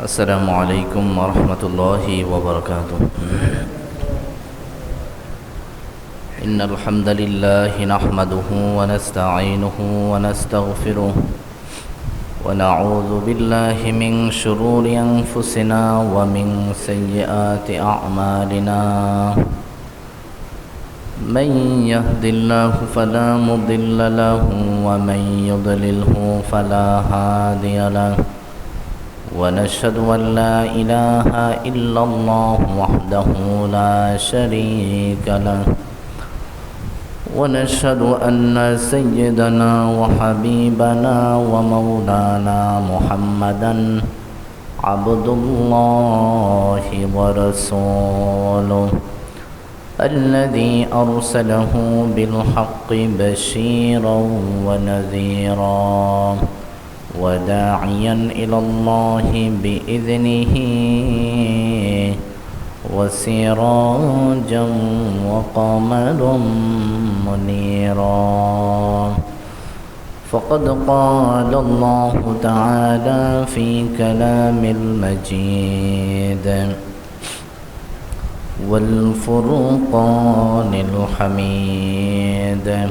السلام عليكم ورحمة الله وبركاته. إن الحمد لله نحمده ونستعينه ونستغفره ونعوذ بالله من شرور أنفسنا ومن سيئات أعمالنا. من يهد الله فلا مضل له ومن يضلله فلا هادي له. ونشهد أن لا إله إلا الله وحده لا شريك له. ونشهد أن سيدنا وحبيبنا ومولانا محمدا عبد الله ورسوله الذي أرسله بالحق بشيرا ونذيرا. وداعيا إلى الله بإذنه وسراجا وقمرا منيرا. فقد قال الله تعالى في كلام المجيد والفرقان الحميد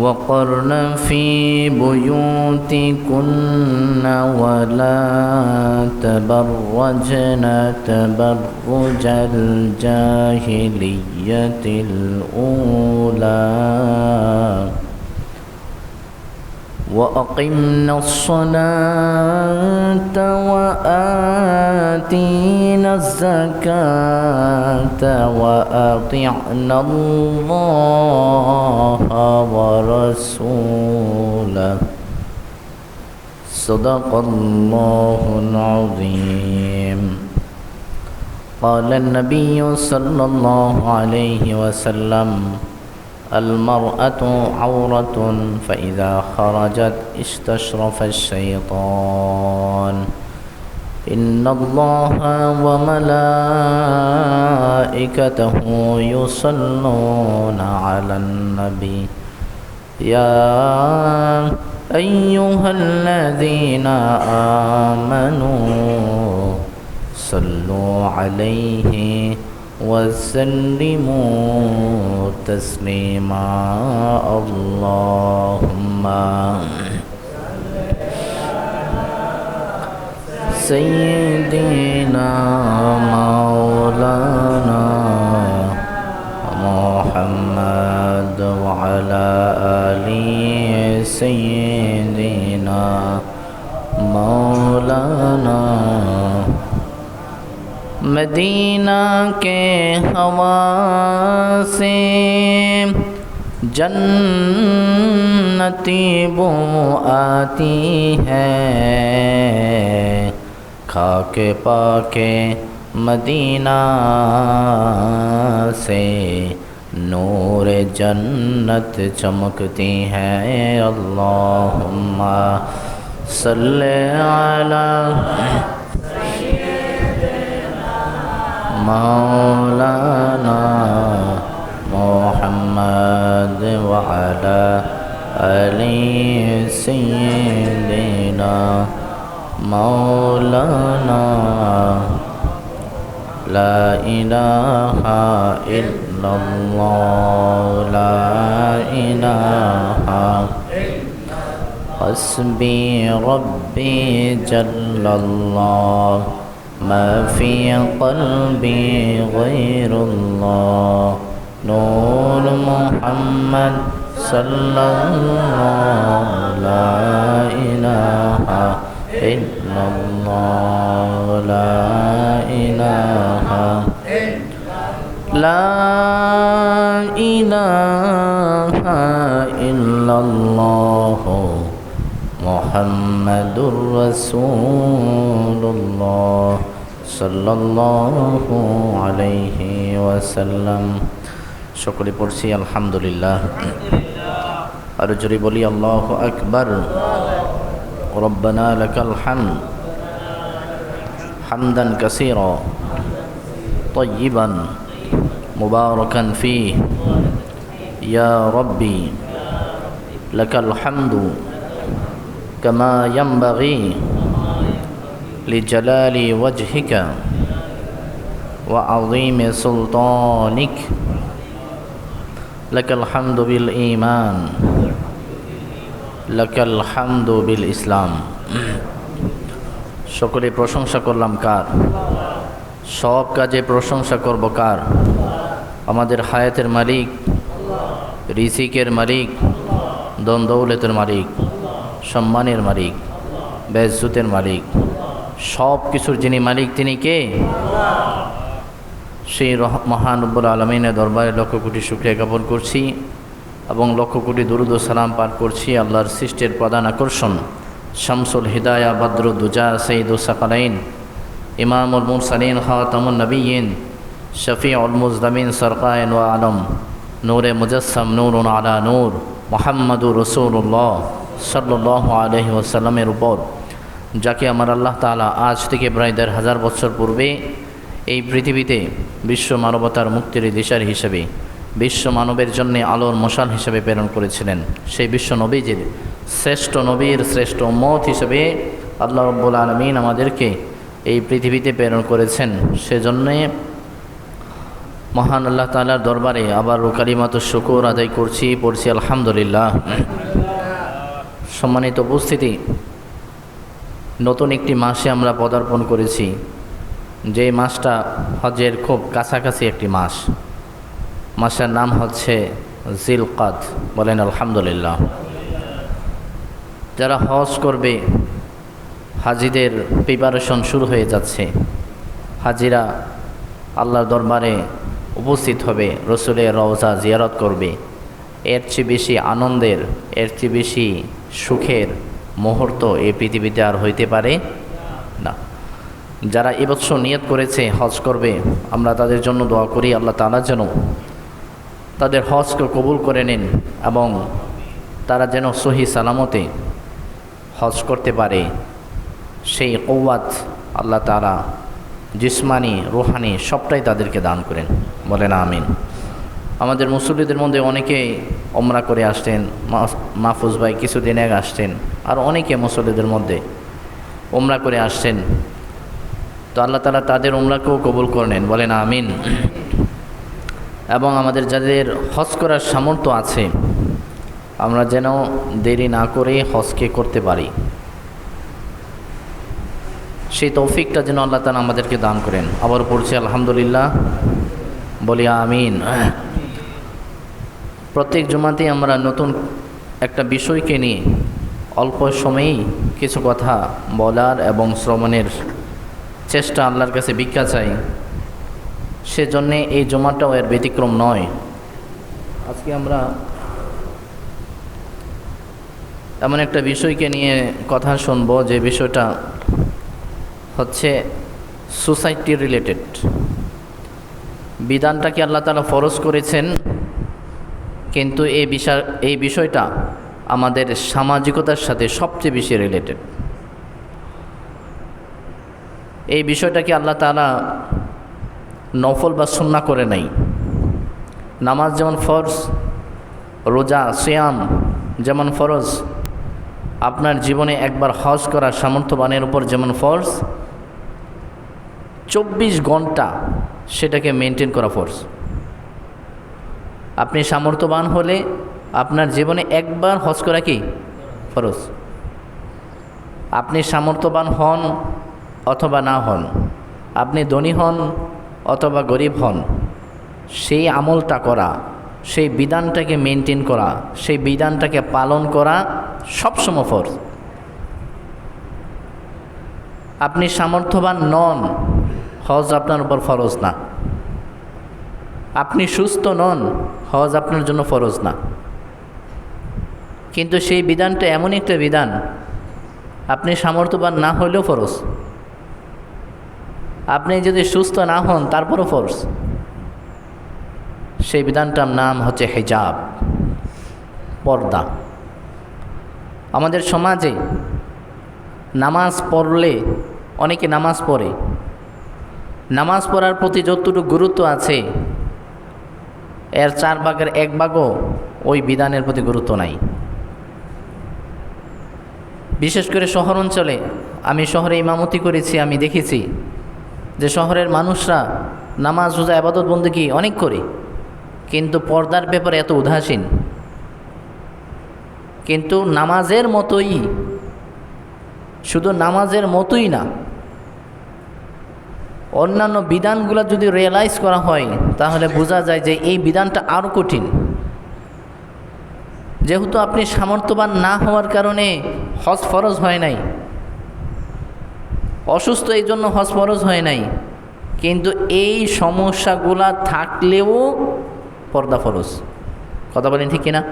وقرن في بيوتكن ولا تبرجن تبرج الجاهلية الأولى. وأقمنا الصلاة وآتينا الزكاة وأطعنا الله ورسوله. صدق الله العظيم. قال النبي صلى الله عليه وسلم المرأة عورة فإذا خرجت استشرف الشيطان. إن الله وملائكته يصلون على النبي. يا أيها الذين آمنوا صلوا عليه وسلموا تسليما. اللهم سيدنا مولانا محمد وعلى آل سيدنا مولانا مدینہ کے ہوا سے جنتی بو آتی ہے۔ کھا کے پا کے مدینہ سے نور جنت چمکتی ہے۔ اللہم صلی علی مولانا محمد وعلى آل سيدنا مولانا. لا إله إلا الله. لا إله. حسبي ربي جل الله. ما في قلبي غير الله. نور محمد صلى الله لا إله إلا الله لا إله لا إله إلا الله. محمد رسول الله. صلى الله عليه وسلم সকলে পড়ছি আলহামদুলিল্লাহ আর জোরে বলি আল্লাহ আকবর ربنا لك الحمد حمدا كثيرا طيبا مباركا فيه يا ربي لك الحمد كما ينبغي لجلال وجهك وعظيم سلطانك لك الحمد بالإيمان لك الحمد بالإسلام সকলে প্রশংসা করলাম কার সব কাজে প্রশংসা করব কার আমাদের হায়াতের মালিক রিসিকের মালিক দন্দৌলতের মালিক সম্মানের মালিক বেজুতের মালিক সব কিছুর যিনি মালিক, তিনি কে? সেই মহানব্বুল আলমিনের দরবারে লক্ষ কোটি শুক্রিয়া জ্ঞাপন করছি এবং লক্ষ কোটি দুরুদ সালাম পাঠ করছি আল্লাহর সৃষ্টির প্রধান আকর্ষণ, শামসুল হিদায়া বদরুদ্দুজা সঈদুল সাকালাইন ইমামুল মুরসালিন খাতামুন নবীন শফিউল মুজদামিন সরকায়ন ও আলম, নূরে মুজসম নূর আলা নূর, মোহাম্মদুর রসুল্লাহ সাল্লাহ আলহি ওসাল্লামের উপর। যাকে আমার আল্লাহ তাআলা আজ থেকে প্রায় দেড় হাজার বছর পূর্বে এই পৃথিবীতে বিশ্ব মানবতার মুক্তির দিশার হিসেবে, বিশ্ব মানবের জন্য আলোর মশাল হিসেবে প্রেরণ করেছিলেন। সেই বিশ্ব নবীজির শ্রেষ্ঠ নবীর শ্রেষ্ঠ মত হিসেবে আল্লাহ রব্বুল আলমিন আমাদেরকে এই পৃথিবীতে প্রেরণ করেছেন। সেজন্যে মহান আল্লাহ তালার দরবারে আবার কালিমাত শুকুর আদায় করছি, পড়ছি আলহামদুলিল্লাহ। সম্মানিত উপস্থিতি নতুন একটি মাসে আমরা পদার্পণ করেছি। যে মাসটা হজের খুব কাছাকাছি একটি মাস। মাসের নাম হচ্ছে জিলকাত বলেন আলহামদুলিল্লাহ। যারা হজ করবে, হাজিদের প্রিপারেশন শুরু হয়ে যাচ্ছে। হাজিরা আল্লাহর দরবারে উপস্থিত হবে, রসুলের রওজা জিয়ারত করবে। এর চেয়ে বেশি আনন্দের, এর চেয়ে বেশি সুখের মুহূর্ত এই পৃথিবীতে আর হইতে পারে না। যারা এবছর নিয়ত করেছে হজ করবে, আমরা তাদের জন্য দোয়া করি, আল্লাহ তালা যেন তাদের হজকে কবুল করে নেন এবং তারা যেন সহি সালামতে হজ করতে পারে। সেই কৌয়াত আল্লাহ তালা জিসমানি, রুহানি সবটাই তাদেরকে দান করেন। বলেন আমিন। আমাদের মুসল্লিদের মধ্যে অনেকেই ওমরা করে আসতেন মাহফুজ ভাই কিছুদিন আগে আসতেন, আর অনেকে মুসল্লিদের মধ্যে ওমরা করে আসছেন তো আল্লাহ তালা তাদের ওমরাকেও কবুল করে নেন, বলেন আমিন। এবং আমাদের যাদের হজ করার সামর্থ্য আছে, আমরা যেন দেরি না করে হজকে করতে পারি। সেই তৌফিকটা যেন আল্লাহ তালা আমাদেরকে দান করেন। আবার পড়ছি, আলহামদুলিল্লাহ, বলি আমিন। প্রত্যেক জমাতেই আমরা নতুন একটা বিষয়কে নিয়ে অল্প সময়েই কিছু কথা বলার এবং শ্রবণের চেষ্টা আল্লাহর কাছে ভিক্ষা চাই। সেজন্যে এই জমাটাও এর ব্যতিক্রম নয়। আজকে আমরা এমন একটা বিষয়কে নিয়ে কথা শুনব, যে বিষয়টা হচ্ছে সোসাইটি রিলেটেড। বিধানটাকে আল্লাহ তালা ফরজ করেছেন? কিন্তু এই বিষয়, এই বিষয়টা আমাদের সামাজিকতার সাথে সবচেয়ে বেশি রিলেটেড এই বিষয়টাকে আল্লাহ তালা নফল বা সুন্না করে নাই? নামাজ যেমন ফরজ, রোজা, সিয়াম যেমন ফরজ, আপনার জীবনে একবার হজ করার সামর্থ্যবানের উপর যেমন ফরজ, চব্বিশ ঘণ্টা সেটাকে মেনটেন করা ফোর্স আপনি সামর্থ্যবান হলে আপনার জীবনে একবার হজ করা কি? ফরজ। আপনি সামর্থ্যবান হন অথবা না হন, আপনি ধনী হন অথবা গরিব হন, সেই আমলটা করা, সেই বিধানটাকে মেনটেন করা, সেই বিধানটাকে পালন করা সবসময় ফরজ। আপনি সামর্থ্যবান নন, হজ আপনার উপর ফরজ না। আপনি সুস্থ নন, হজ আপনার জন্য ফরজ না। কিন্তু সেই বিধানটা এমন একটা বিধান, আপনি সামর্থ্যবান না হলেও ফরজ। আপনি যদি সুস্থ না হন, তারপরও ফরজ। সেই বিধানটার নাম হচ্ছে হেজাব, পর্দা। আমাদের সমাজে নামাজ পড়লে, অনেকে নামাজ পড়ে। নামাজ পড়ার প্রতি যতটুকু গুরুত্ব আছে এর চার ভাগের এক ভাগও ওই বিধানের প্রতি গুরুত্ব নাই। বিশেষ করে শহর অঞ্চলে আমি শহরে ইমামতি করেছি, আমি দেখেছি যে শহরের মানুষরা নামাজ, রোজা আবাদত বন্দী অনেক করে, কিন্তু পর্দার ব্যাপারে এত উদাসীন। কিন্তু নামাজের মতোই, শুধু নামাজের মতোই না অন্যান্য বিধানগুলো যদি রিয়েলাইজ করা হয়, তাহলে বোঝা যায় যে এই বিধানটা আরও কঠিন। যেহেতু আপনি সামর্থ্যবান না হওয়ার কারণে হজ ফরজ হয় নাই। অসুস্থ এই জন্য হজ ফরজ হয় নাই। কিন্তু এই সমস্যাগুলা থাকলেও পর্দা ফরজ। কথা বলেন ঠিক কিনা?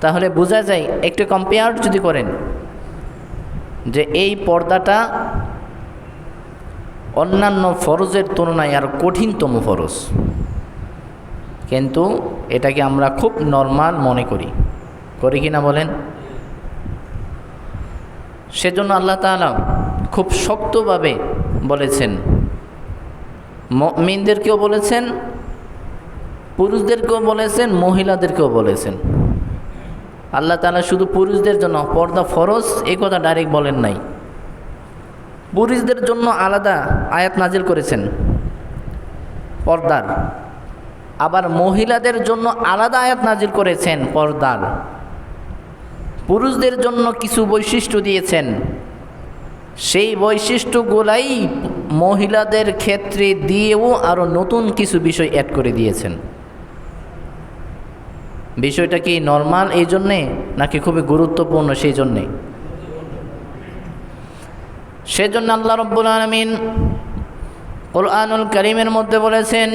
তাহলে বোঝা যায়, একটু কম্পেয়ার যদি করেন, যে এই পর্দাটা অন্যান্য ফরজের তুলনায় আর কঠিনতম ফরজ। কিন্তু এটাকে আমরা খুব নর্মাল মনে করি। করি কি না বলেন? সেজন্য আল্লাহ তালা খুব শক্তভাবে বলেছেন। মিনদেরকেও বলেছেন, পুরুষদেরকেও বলেছেন, মহিলাদেরকেও বলেছেন। আল্লাহ তালা শুধু পুরুষদের জন্য পর্দা ফরজ এই কথা ডাইরেক্ট বলেন নাই। পুরুষদের জন্য আলাদা আয়াত নাজিল করেছেন। পর্দার। আবার মহিলাদের জন্য আলাদা আয়াত নাজিল করেছেন পর্দার। পুরুষদের জন্য কিছু বৈশিষ্ট্য দিয়েছেন। সেই বৈশিষ্ট্যগুলাই মহিলাদের ক্ষেত্রে দিয়েও আরও নতুন কিছু বিষয় অ্যাড করে দিয়েছেন। বিষয়টা কি নর্মাল এই জন্যে নাকি খুবই গুরুত্বপূর্ণ সেই জন্যে? সেজন্য আল্লাহ রব্বুল আলমিন কোরআনুল করিমের মধ্যে বলেছেন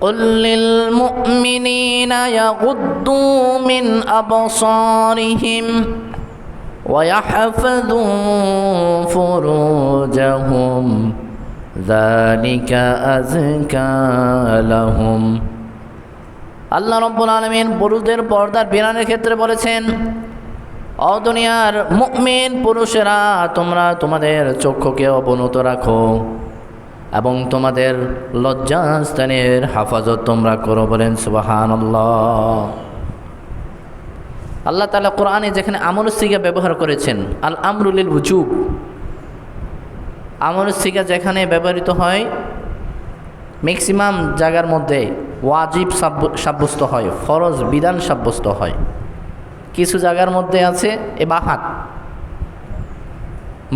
قل للمؤمنين يغضوا من أبصارهم ويحفظوا فروجهم ذلك أزكى لهم আল্লাহ রব্বুল আলমিন পুরুষদের পর্দার বিরানের ক্ষেত্রে বলেছেন অ দুনিয়ার মুমিন পুরুষেরা, তোমরা তোমাদের চক্ষুকে অবনত রাখো এবং তোমাদের লজ্জাস্থানের হাফাজত তোমরা করো বলেন সুবাহান আল্লাহ তালা কোরআনে যেখানে আমল সিগা ব্যবহার করেছেন, আল আমরুলিল উজুব। আমল সিগা যেখানে ব্যবহৃত হয় ম্যাক্সিমাম জায়গার মধ্যে ওয়াজিব সাব্যস্ত হয়, ফরজ বিধান সাব্যস্ত হয়। কিছু জায়গার মধ্যে আছে এ বাহাত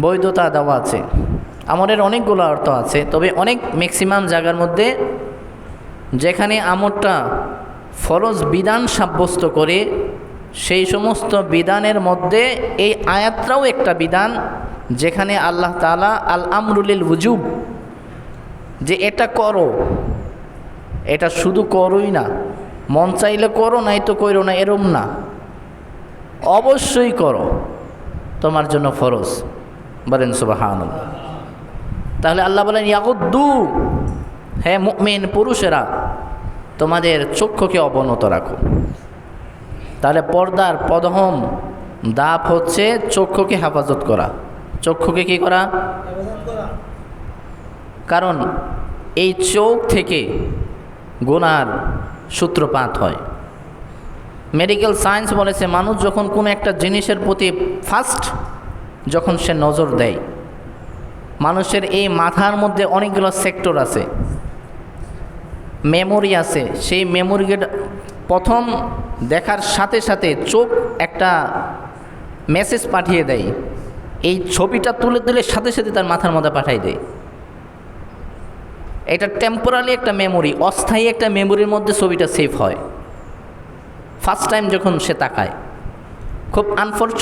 বৈধতা দেওয়া আছে। আমরের অনেকগুলো অর্থ আছে, তবে অনেক ম্যাক্সিমাম জায়গার মধ্যে যেখানে আমরটা ফরজ বিধান সাব্যস্ত করে, সেই সমস্ত বিধানের মধ্যে এই আয়াতটাও একটা বিধান, যেখানে আল্লাহ তালা আল আমরুলিল উজুব যে এটা করো, এটা শুধু করোই না, মন চাইলে করো, নাই তো করো না, এরম না। অবশ্যই করো। তোমার জন্য ফরজ। বলেন সুবাহান তাহলে আল্লাহ বলেন ইয়াকুদ্দু হ্যাঁ মেন পুরুষেরা, তোমাদের চক্ষুকে অবনত রাখো। তাহলে পর্দার পদহম দাপ হচ্ছে চক্ষুকে হেফাজত করা। চক্ষুকে কি করা? কারণ এই চোখ থেকে গোনার সূত্রপাত হয়। মেডিকেল সায়েন্স বলেছে, মানুষ যখন কোনো একটা জিনিসের প্রতি ফার্স্ট যখন সে নজর দেয়, মানুষের এই মাথার মধ্যে অনেকগুলো সেক্টর আছে। মেমোরি আছে, সেই মেমোরিকে প্রথম দেখার সাথে সাথে চোখ একটা মেসেজ পাঠিয়ে দেয়। এই ছবিটা তুলে তুলে সাথে সাথে তার মাথার মধ্যে পাঠিয়ে দেয়। এটা টেম্পোরারি একটা মেমোরি অস্থায়ী একটা মেমোরির মধ্যে ছবিটা সেভ হয়। ফার্স্ট টাইম যখন সে তাকায় খুব আনফর্চুনেট